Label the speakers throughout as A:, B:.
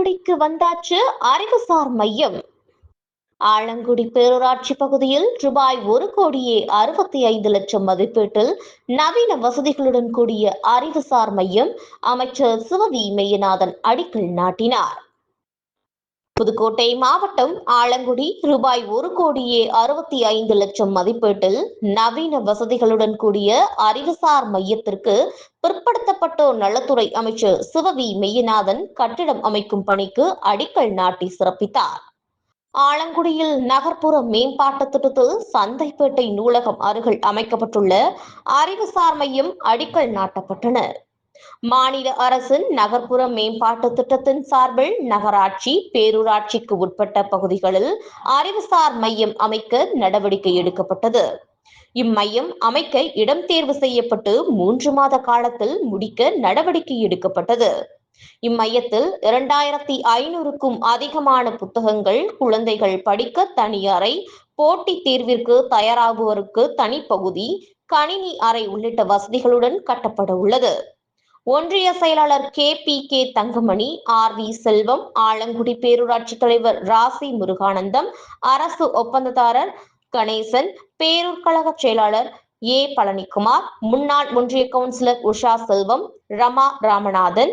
A: ஆலங்குடிக்கு வந்தாச்சு அறிவுசார் மையம். ஆலங்குடி பேரூராட்சி பகுதியில் ரூபாய் ஒரு கோடியே அறுபத்தி ஐந்து லட்சம் மதிப்பீட்டில் நவீன வசதிகளுடன் கூடிய அறிவுசார் மையம் அமைச்சர் சிவவி மெய்யநாதன் அடிக்கல் நாட்டினார். புதுக்கோட்டை மாவட்டம் ஆலங்குடி ரூபாய் ஒரு கோடியே அறுபத்தி ஐந்து லட்சம் மதிப்பீட்டில் நவீன வசதிகளுடன் கூடிய அறிவுசார் மையத்திற்கு பிற்படுத்தப்பட்டோர் நலத்துறை அமைச்சர் சிவவி மெய்யநாதன் கட்டிடம் அமைக்கும் பணிக்கு அடிக்கல் நாட்டி சிறப்பித்தார். ஆலங்குடியில் நகர்ப்புற மேம்பாட்டு திட்டத்தில் சந்தைப்பேட்டை நூலகம் அருகில் அமைக்கப்பட்டுள்ள அறிவுசார் மையம் அடிக்கல் நாட்டப்பட்டனர். மாநில அரசின் நகர்ப்புற மேம்பாட்டு திட்டத்தின் சார்பில் நகராட்சி பேரூராட்சிக்கு உட்பட்ட பகுதிகளில் அறிவுசார் மையம் அமைக்க நடவடிக்கை எடுக்கப்பட்டது. இம்மையம் அமைக்க இடம் தேர்வு செய்யப்பட்டு மூன்று மாத காலத்தில் முடிக்க நடவடிக்கை எடுக்கப்பட்டது. இம்மையத்தில் இரண்டாயிரத்தி ஐநூறுக்கும் அதிகமான புத்தகங்கள் குழந்தைகள் படிக்க தனி அறை போட்டித் தேர்விற்கு தயாராகுவோருக்கு தனிப்பகுதி கணினி அறை உள்ளிட்ட வசதிகளுடன் கட்டப்பட உள்ளது. ஒன்றிய செயலாளர் K P K Thangamani R V Selvam Alangudi பேரூராட்சி தலைவர் ராசி முருகானந்தம் அரசு ஒப்பந்ததாரர் கணேசன் பேரூர் கழக செயலாளர் ஏ பழனிக்குமார் முன்னாள் ஒன்றிய கவுன்சிலர் உஷா செல்வம் ரமா ராமநாதன்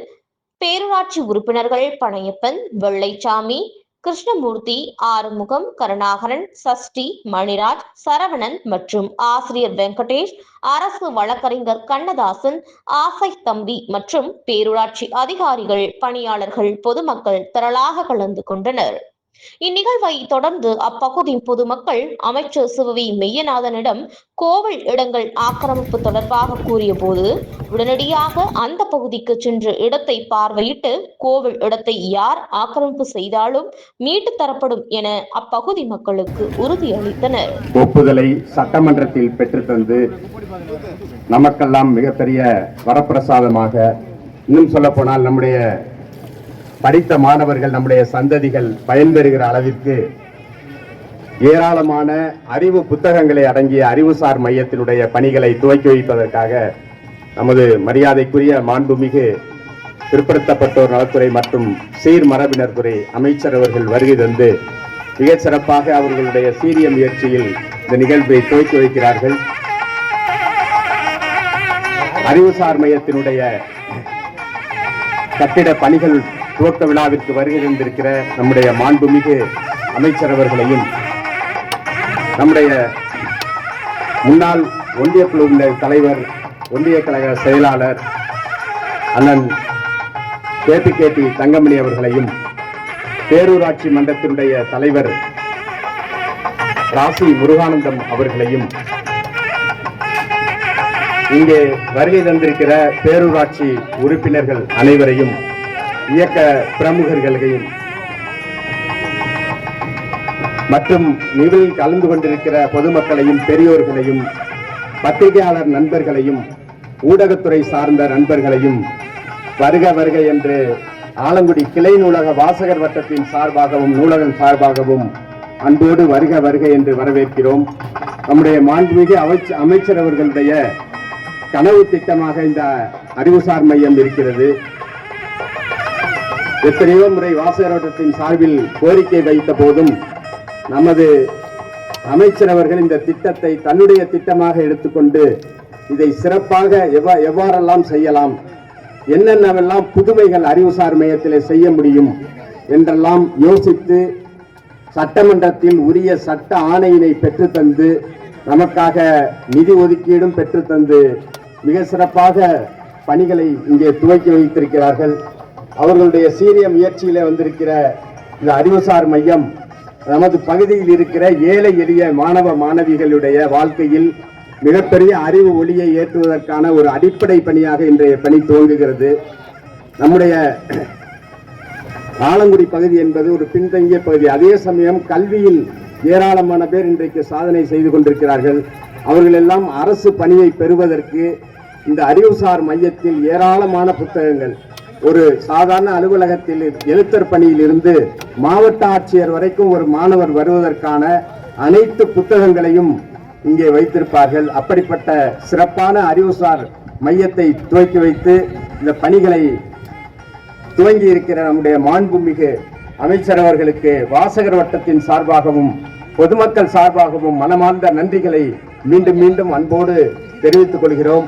A: பேரூராட்சி உறுப்பினர்கள் பனையப்பன் வெள்ளைச்சாமி கிருஷ்ணமூர்த்தி ஆறுமுகம் கருணாகரன் சஷ்டி மணிராஜ் சரவணன் மற்றும் ஆசிரியர் வெங்கடேஷ் அரசு வழக்கறிஞர் கண்ணதாசன் ஆசை தம்பி மற்றும் பேரூராட்சி அதிகாரிகள் பணியாளர்கள் பொதுமக்கள் திரளாக கலந்து கொண்டனர். இந்நிகழ்வை தொடர்ந்து அப்பகுதி பொதுமக்கள் அமைச்சர் சிவவி மெய்யநாதனிடம் கோவில் இடங்கள் ஆக்கிரமிப்பு தொடர்பாக கூறியபோது உடனடியாக அந்த பகுதிக்கு சென்று இடத்தை பார்வையிட்டு கோவில் இடத்தை யார் ஆக்கிரமிப்பு செய்தாலும் மீட்டு தரப்படும் என அப்பகுதி மக்களுக்கு உறுதியளித்தனர்.
B: ஒப்புதலை சட்டமன்றத்தில் பெற்றுத்தந்து நமக்கெல்லாம் மிகப்பெரிய வரப்பிரசாதமாக இன்னும் சொல்ல போனால் நம்முடைய படித்த மாணவர்கள் நம்முடைய சந்ததிகள் பயன்பெறுகிற அளவிற்கு ஏராளமான அறிவு புத்தகங்களை அடங்கிய அறிவுசார் மையத்தினுடைய பணிகளை துவக்கி வைப்பதற்காக நமது மரியாதைக்குரிய மாண்புமிகு பிற்படுத்தப்பட்டோர் நலத்துறை மற்றும் சீர்மரபினர் துறை அமைச்சர் அவர்கள் வருகை தந்து மிகச்சிறப்பாக அவர்களுடைய சீரிய முயற்சியில் இந்த நிகழ்வை துவக்கி வைக்கிறார்கள். அறிவுசார் மையத்தினுடைய கட்டிட பணிகள் துவக்க விழாவிற்கு வருகை தந்திருக்கிற நம்முடைய மாண்புமிகு அமைச்சர் அவர்களையும் நம்முடைய முன்னாள் ஒன்றிய குழுவினர் தலைவர் ஒன்றிய கழக செயலாளர் அண்ணன் கேபி கேபி தங்கமணி அவர்களையும் பேரூராட்சி மன்றத்தினுடைய தலைவர் ராசி முருகானந்தம் அவர்களையும் இங்கே வருகை தந்திருக்கிற பேரூராட்சி உறுப்பினர்கள் அனைவரையும் இயக்க பிரமுகர்களையும் மற்றும் நிகழ்வில் கலந்து கொண்டிருக்கிற பொதுமக்களையும் பெரியோர்களையும் பத்திரிகையாளர் நண்பர்களையும் ஊடகத்துறை சார்ந்த நண்பர்களையும் வருக வருக என்று ஆலங்குடி கிளை நூலக வாசகர் வட்டத்தின் சார்பாகவும் நூலகம் சார்பாகவும் அன்போடு வருக வருக என்று வரவேற்கிறோம். நம்முடைய மாண்புமிகு அமைச்ச அமைச்சர் அவர்களுடைய கனவு திட்டமாக இந்த அறிவுசார் மையம் இருக்கிறது. எத்தனையோ முறை வாசகரோட்டத்தின் சார்பில் கோரிக்கை வைத்த போதும் நமது அமைச்சர் அவர்கள் இந்த திட்டத்தை தன்னுடைய திட்டமாக எடுத்துக்கொண்டு இதை சிறப்பாக எவ்வா- எவ்வாறெல்லாம் செய்யலாம் என்னென்னவெல்லாம் புதுமைகள் அறிவுசார் மையத்தில் செய்ய முடியும் என்றெல்லாம் யோசித்து சட்டமன்றத்தில் உரிய சட்ட ஆணையினை பெற்றுத்தந்து நமக்காக நிதி ஒதுக்கீடும் பெற்றுத்தந்து மிக சிறப்பாக பணிகளை இங்கே துவக்கி வைத்திருக்கிறார்கள். அவர்களுடைய சீரிய முயற்சியிலே வந்திருக்கிற இந்த அறிவுசார் மையம் நமது பகுதியில் இருக்கிற ஏழை எளிய மாணவ மாணவிகளுடைய வாழ்க்கையில் மிகப்பெரிய அறிவு ஒளியை ஏற்றுவதற்கான ஒரு அடிப்படை பணியாக இன்றைய பணி துவங்குகிறது. நம்முடைய ஆலங்குடி பகுதி என்பது ஒரு பின்தங்கிய பகுதி. அதே சமயம் கல்வியில் ஏராளமான பேர் இன்றைக்கு சாதனை செய்து கொண்டிருக்கிறார்கள். அவர்களெல்லாம் அரசு பணியை பெறுவதற்கு இந்த அறிவுசார் மையத்தில் ஏராளமான புத்தகங்கள் ஒரு சாதாரண அலுவலகத்தில் எழுத்தர் பணியில் இருந்து மாவட்ட ஆட்சியர் வரைக்கும் ஒரு மாணவர் வருவதற்கான அனைத்து புத்தகங்களையும் இங்கே வைத்திருப்பார்கள். அப்படிப்பட்ட சிறப்பான அறிவுசார் மையத்தை துவக்கி வைத்து இந்த பணிகளை துவங்கி இருக்கிற நம்முடைய மாண்புமிகு அமைச்சர் அவர்களுக்கு வாசகர் வட்டத்தின் சார்பாகவும் பொதுமக்கள் சார்பாகவும் மனமார்ந்த நன்றிகளை மீண்டும் மீண்டும் அன்போடு தெரிவித்துக் கொள்கிறோம்.